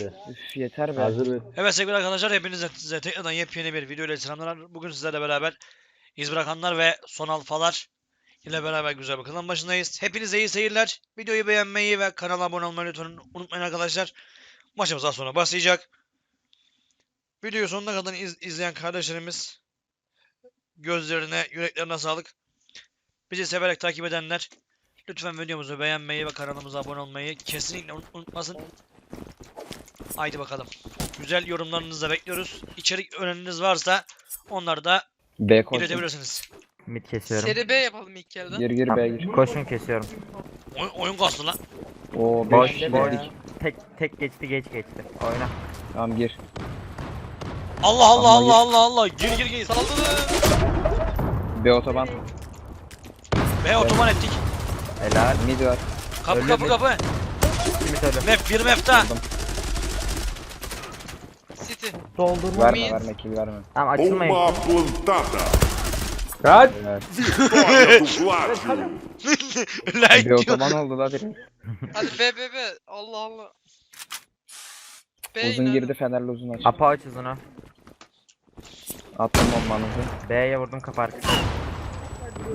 Üf yeter be. Hazır. Evet sevgili arkadaşlar hepinize size tekrardan yepyeni bir video ile selamlar. Bugün sizlerle beraber iz bırakanlar ve son alfalar ile beraber güzel bir kanalın başındayız. Hepinize iyi seyirler. Videoyu beğenmeyi ve kanala abone olmayı lütfen unutmayın arkadaşlar. Maçımız az sonra başlayacak. Videoyu sonuna kadar iz- izleyen kardeşlerimiz gözlerine, yüreklerine sağlık. Bizi severek takip edenler lütfen videomuzu beğenmeyi ve kanalımıza abone olmayı kesinlikle unut- unutmasın. Haydi bakalım. Güzel yorumlarınızı da bekliyoruz. İçerik öneriniz varsa onları da B koşun. iletebilirsiniz. Mid kesiyorum. Seri B yapalım ilk yerden. Gir gir B gir. Koşun kesiyorum. Oy- oyun kastı lan. Oo Boş, beş boş. dedik. Tek tek geçti geç geçti. Oyna. Tamam gir. Allah Allah Amma Allah Allah Allah. Gir gir gir. Saldırın. B otoban. Ve otoman ettik. Helal. Mid var. Kapı Öyle kapı mi? kapı. Kimi söyle. Map bir map daha. Aldım. City. Verme Mid. verme kill verme. Tamam açılmayın. Bomba plantada. Kaç. Evet. Vitória do Gládio. Like B diyor. otoban oldu la direkt. Hadi B B B. Allah Allah. B Uzun in girdi Fenerli uzun aç. Apa aç hızını. Attım bombanızı. B'ye vurdum kapı arkası.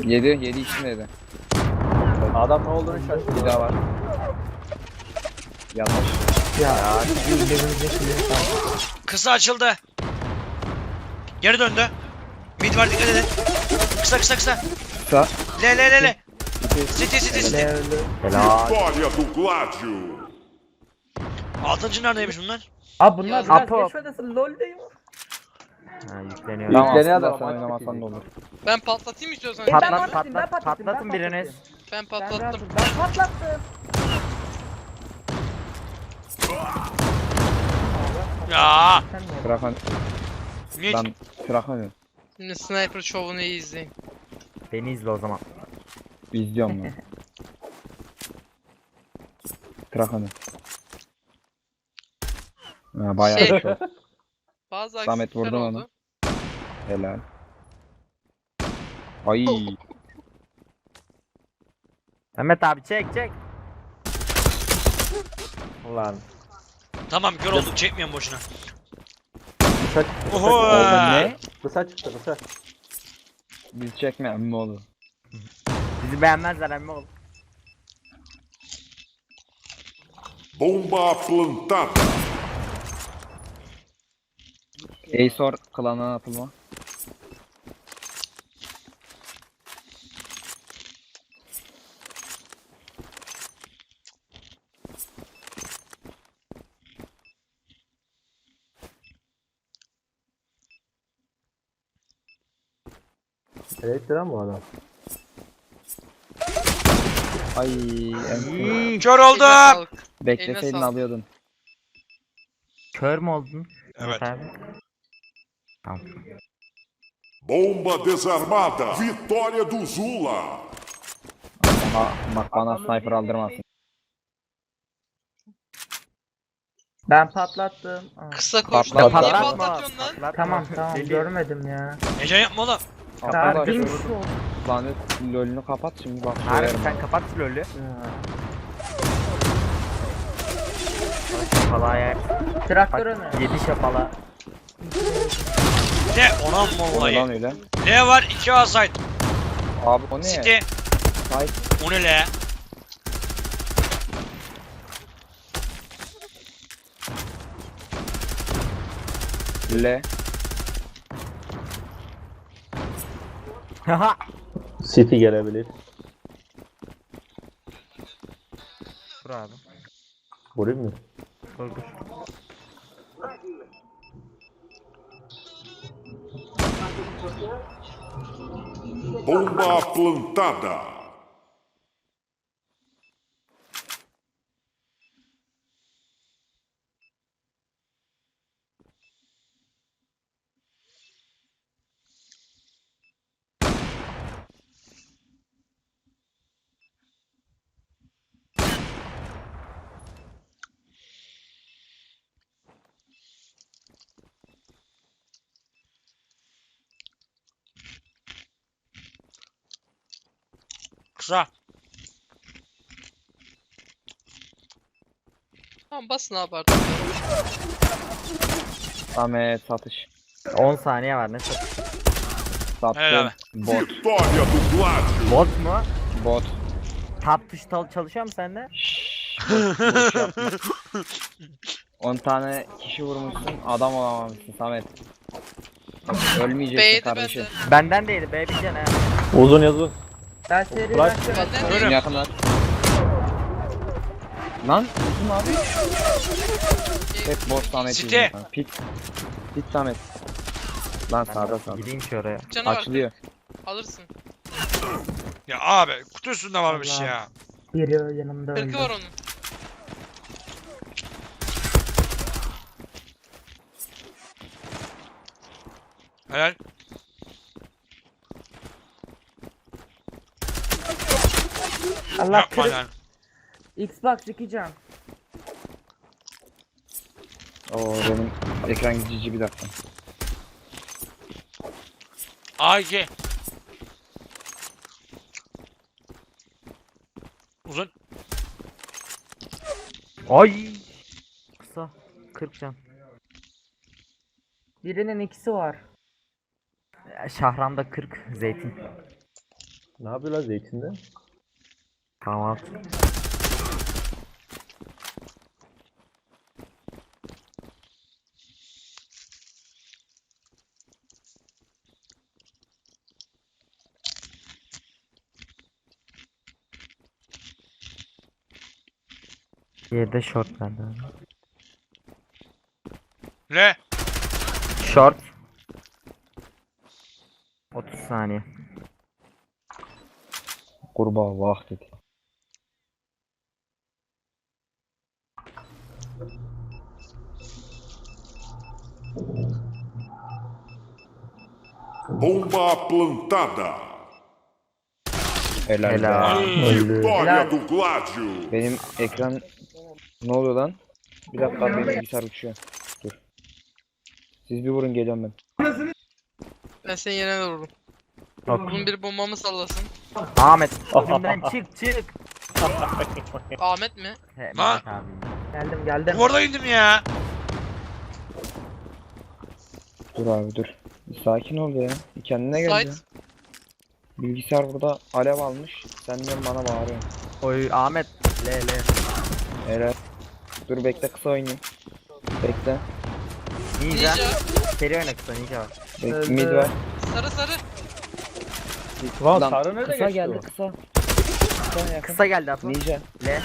7 7 içindeydi. Adam ne olduğunu şaşırdı. Bir daha var. Yanlış. Kısa açıldı. Geri döndü. Mid var dikkat edin. Kısa kısa kısa. Kısa. Le le le le. City city city. Helal. Vitória do Gládio. Altıncı neredeymiş bunlar? Abi bunlar Ya, biraz Apo. geçmedesin lol değil mi? Ha yükleniyor. Tamam Yükleniyor aslında da sen maç oynamasan da olur. Ben patlatayım istiyorsan. Ben Patlat patlatayım, ben patlat. patlatayım, ben Patlatın biriniz. patlatayım. Ben Ben patlattım. rahatım, Ben patlattım. Ya. Sen niye? Ben Krakon. Şimdi sniper şovunu iyi izleyin. Beni izle o zaman. İzliyorum ben. Krakon. Ha, bayağı Şey- çok. Bazı Samet aksilikler vurdun oldu. onu. Helal. Ay. Mehmet abi çek çek. Ulan. Tamam kör olduk çekmeyin boşuna. Kısa çıktı. Oho. çıktı. Orada ne? Kısa çıktı kısa. Biz çekme emmi oğlu. Bizi beğenmezler emmi oğlum. Bomba plantada. Aesor klanına atılma. Evet lan bu adam. Ay emmi. Kör oldum. Bekleseydin sağlık. alıyordun. Kör mü oldun? Evet. Abi. Tamam. Bomba desarmada. Vitória do Zula. Ama bak bana sniper aldırmasın. Ben patlattım. Aa, Kısa koş. Patlat, Niye patlat. patlatıyorsun lan? Tamam tamam görmedim ya. Heyecan yapma oğlum. Daha Arkadaş bir şey oldu. lanet lolünü kapat şimdi bak. Harbi koyarım sen kapat şu lolü. Şapala ya. Traktör önü. Bak 7 şapala. Ne? Ona lan vallahi? öyle? Ne var? 2 A site. Abi o ne? City. Ay. O ne le? Le. Haha. City gelebilir. Dur abi. Vurayım mı? Dur. Bomba plantada. Kısa. Tamam basın abi artık. Samet satış. 10 saniye var ne satış? Helal Sattım. Bot. Vitória do Gládio. Bot mu? Bot. Tap tuş tal- çalışıyor mu sende? Boş yapma. 10 tane kişi vurmuşsun adam olamamışsın Samet. Ölmeyeceksin B'ydi kardeşim. bende. Benden değil B bir ne? Uzun yazın. Ben seri başlıyorum. Benden Öyle. değil. Yakınlar. Lan uzun abi. Hep boş Samet Site. yüzünden. Pit. Pit Samet. Lan sağda sağda. Gideyim ki oraya. Canı var. Açılıyor. Alırsın. Ya abi kutu üstünde varmış ya. Biri yanımda öldü. Kırkı var onun. Helal. Allah Yapma kırık. lan. Xbox 2 can. Oo benim ekran gidici bir dakika. A2. Uzun. Ay. Kısa. 40 can. Birinin ikisi var. Şahramda 40 zeytin. Ne yapıyor lan zeytinde? Kahvaltı. Yerde short bende. Ne? Short. 30 saniye. Kurbağa vah dedi. Bomba plantada. Helal. Vitória do Gládio. Benim ekran ne oluyor lan? Bir dakika benim bilgisayar uçuyor. Dur. Siz bir vurun geliyorum ben. Ben seni yerine vururum. Bak. Bunun bir bombamı sallasın. Ahmet. Önümden çık çık. Ahmet mi? He, Lan. Mehmet abi. Geldim geldim. Duvarda indim ya. Dur abi dur. Bir sakin ol ya. Bir kendine gel ya. Sait. Bilgisayar burada alev almış. Sen diyorsun bana bağırıyorsun. Oy Ahmet. Le le. Helal. Dur bekle kısa oynayayım. Bekle. Ninja. Ninja. Seri oyna kısa ninja var. Bekle Öldü. mid ver. Sarı sarı. Lan sarı nerede kısa geçti geldi o? kısa. Kısa yakın. Kısa geldi Apo. Ninja. Le.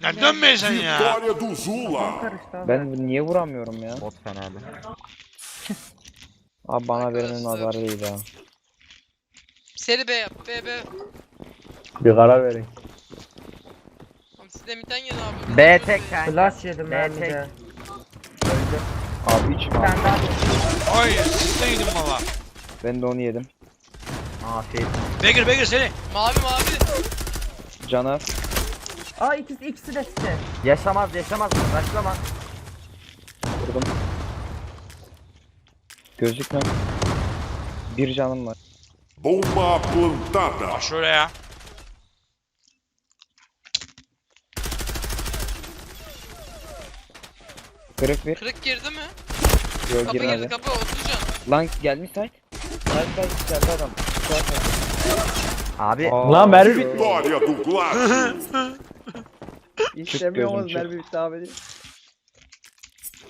Ya dönme sen ya. Vitória do Zula. Karıştı abi. Ben niye vuramıyorum ya? Bot fena abi. Abi bana verenin nazarı değil ha. Seri B yap. B B. Bir karar verin. Tamam siz de midden gelin abi. B tek kanka. Flash yedim ben bir de. Abi hiç mi? Bir tane daha. Ay sizden yedim valla. Ben de onu yedim. Afiyet. Begir Begir seni. Mavi mavi. Caner. Aa ikisi ikisi de site. Yaşamaz yaşamaz. Başlama. Vurdum. Gözükmem. Bir canım var. Bomba plantada. Bak şöyle ya. Kırık bir. Kırık girdi mi? Yok Kapı girdi girmedi. kapı oturacaksın. Lan gelmiş site. Site site geldi adam. Abi. Aa, Lan mermi bitti. Vitória do Gládio. İstemiyoruz mermi bitti abi.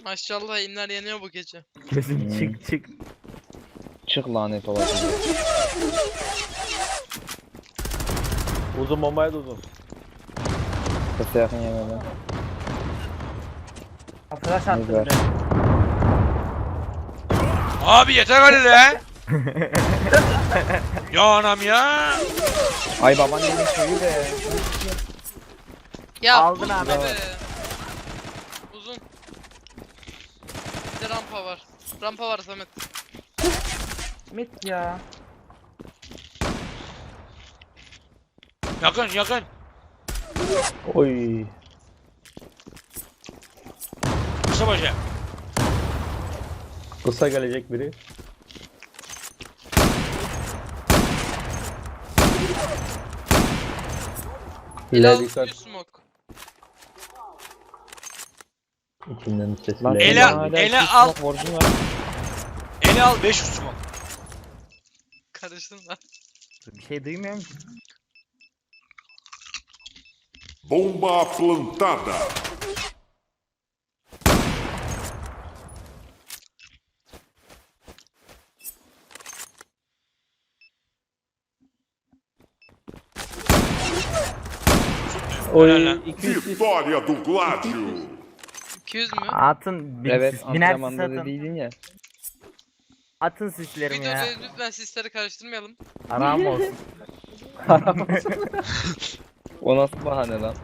Maşallah inler yeniyor bu gece. Gözüm Hmm. çık çık. Çık lanet olası. Uzun bombaya da uzun. Kısa yakın yemeden. Flash Mid attı ver. bir de. Abi yeter hadi be. ya anam ya. Ay babaannemin köyü de. Ya Aldın buz abi. be. Uzun. Bir de rampa var. Rampa var Samet. Mid ya. Yakın yakın. Oy. Kısa başı. Kısa gelecek biri. Dikkat. bir smoke. Lan geliyor. Ele- hala ele iki al. smoke var. Ele al 500 smoke. Karıştım lan. Bir şey duymuyor musun? Bomba plantada. Oy Helal lan. 200 Vitória do Gládio. 200 mü? Atın Evet sis, biner da atın. değildin ya. Atın sislerimi ya. Videoda lütfen sisleri karıştırmayalım. Aram olsun. O nasıl bahane lan?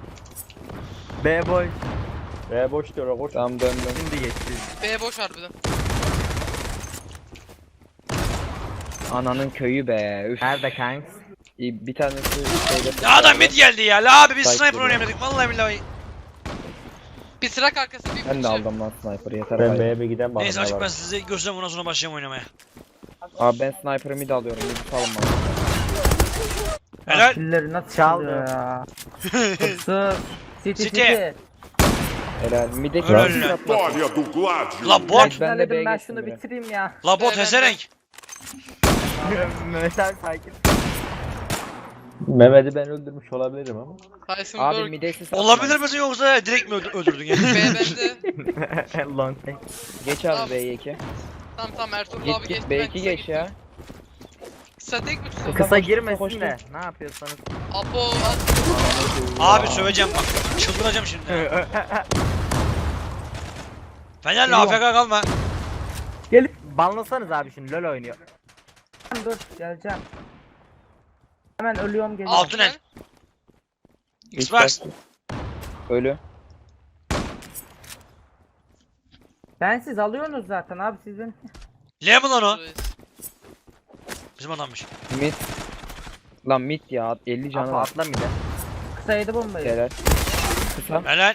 B boy. Ve boş diyor koş. Tamam dön dön. Şimdi geçti. B boş harbiden. Ananın köyü be. Üf. Nerede kanks? Bir tanesi şeyde. Ya adam mid geldi ya. La abi biz sniper geliyor. oynayamadık. Vallahi billahi. Bir sırak arkası bir Ben de aldım lan sniper'ı yeter Ben. B'ye bir giden bakayım. Neyse ne açık ben size göstereyim ondan sonra başlayalım oynamaya. Abi ben sniper'ı mid alıyorum. Mid salın bana. Helal. Killeri nasıl Çaldı. ya? Sus. City City. City. Helal. Mid'e Helal kim? Vitória do Gládio. La Ben bot. Ben şunu de B'ye ben geçtim şunu bile. bitireyim ya. La bot Ben- ben- hezerenk. Mehmet abi sakin. Mehmet'i ben öldürmüş olabilirim ama. Tyson Abi Berg. mid'e sis Olabilir misin yoksa direkt mi öldü- öldürdün ya? B bende. Long take. Geç Tamam. abi B'ye 2. Tamam tamam Ertuğrul Git abi git geçti. ben B2 kısa geç gittim. ya. Kısa tek mi tutun? Kısa girmesin de. Ne yapıyorsanız. Apo at. Abi söveceğim bak. Çıldıracağım şimdi. Fenerli AFK kalma. Gelip Banlasanız abi şimdi LoL oynuyor. dur geleceğim. Hemen ölüyorum geliyorum. Altın el. Xbox. Ölü. Ben siz alıyorsunuz zaten abi sizin. L mi lan o? Bizim adammış. Mid. Lan mid ya 50 canı Apo var. atla bir de. Kısa yedi bombayı. Helal. Kısa. Helal.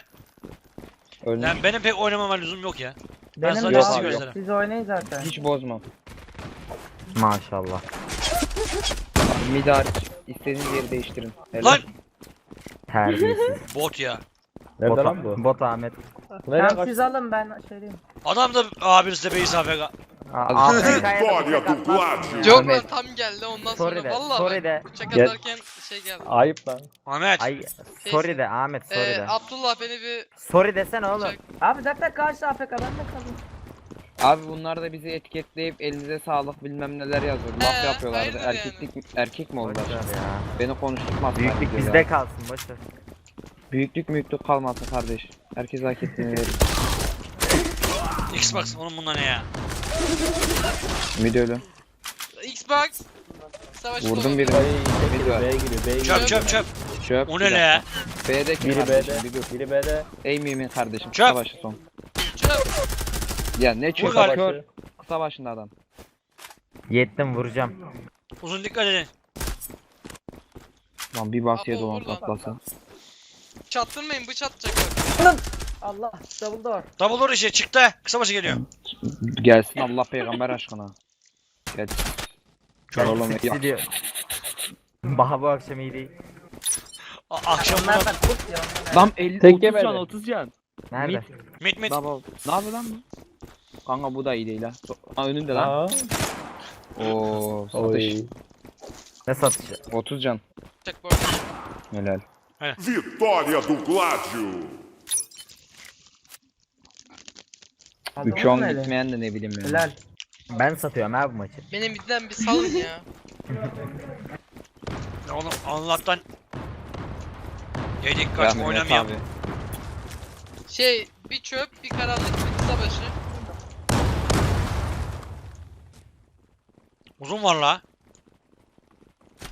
Ölmüş. Lan benim pek oynamama lüzum yok ya. Ben Benim sadece de sizi abi. gösteririm. Siz oynayın zaten. Hiç bozmam. Maşallah. Mid hariç istediğiniz yeri değiştirin. Helal. Lan Terbiyesiz. bot ya. Nerede bot, lan bu? bot Ahmet. Tamam kaç? siz alın ben diyeyim. Adam da abi size beyiz AFK. Aa, Vitória do Gládio. Yok lan Ahmet. tam geldi ondan Sorry sonra. de, Vallahi sorry bak, de. Bıçak Gel. atarken şey geldi. Ayıp lan. Ahmet. Ay sorry de Ahmet sorry Ee, de. Abdullah beni bir Sorry desene oğlum. bıçak. Abi zaten karşı AFK ben de kalayım. Abi bunlar da bizi etiketleyip elinize sağlık bilmem neler yazıyor. Laf Ee, yapıyorlardı. hayırdır yani? Erkeklik erkek mi oldular? Ya. Beni konuşturmaz. Büyüklük bizde ya. kalsın boş ver. Büyüklük müyüklük kalmasın kardeş. Herkes hak ettiğini verir. Xbox onun bundan ne ya? Mid ölü. Xbox. Savaş Vurdum birini. B'ye giriyor. B'ye giriyor. Çöp çöp çöp. Çöp. O ne la? B'deki Biri kardeşim B'de. Biri B'de. Ey mümin kardeşim. Çöp. Kısa başı son. Çöp. Ya ne Vur gari. kör. Kısa başında adam. Yettim vuracağım. Uzun dikkat edin. Lan bir basıya Abo, dolan vur lan. patlasın. Çattırmayın bıç atacak. Allah double door. Double door işe çıktı. Kısa başı geliyor. Gelsin Allah peygamber aşkına. Gel. Kör oğlum ya. Baha bu akşam iyi değil. A- Akşam Onlar bunu. da kurt ya. onlar. Lan 50 Tek 30 yemedi. can 30 can. Nerede? Mit mit. Double. Ne yapıyor lan bu? Kanka bu da iyi değil ha. Aa, önünde lan. Aa. Oo, satış. Oy. Ne satışı? 30 can. Atacak bu arada. Helal. Vitória do Gládio. Adamın 3 10 öyle. gitmeyen de ne bileyim ya. Helal. Ben satıyorum abi bu maçı. Benim birden bir salın ya. Onu Allah'tan. Yedik Ya kaç Mehmet oynamayalım. abi. Şey bir çöp bir karanlık bir kısa başı. Uzun var la.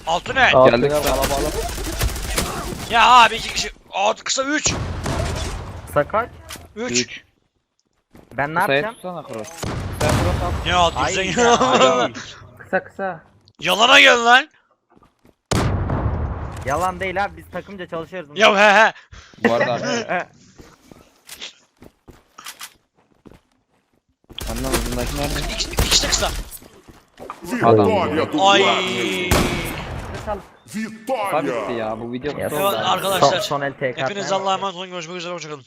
Altı ne? Geldik kalabalık. Ya abi iki kişi. Altı kısa 3. Kısa kaç? 3. 3. Ben ne Kısaya yapacağım? tutsana cross. Sen cross al. Ne altı Ay sen ya, ay. Kısa kısa. Yalana gel lan. Yalan değil abi biz takımca çalışıyoruz. bunu. Ya he he. Bu arada abi. Anlam ucundaki nerede? İkisi, ikisi de kısa. Vitória do Ay. Vitória. Tabii ki ya bu video Ya arkadaşlar, Son, son el. Hepiniz Allah'a emanet olun. Görüşmek üzere. Hoşçakalın.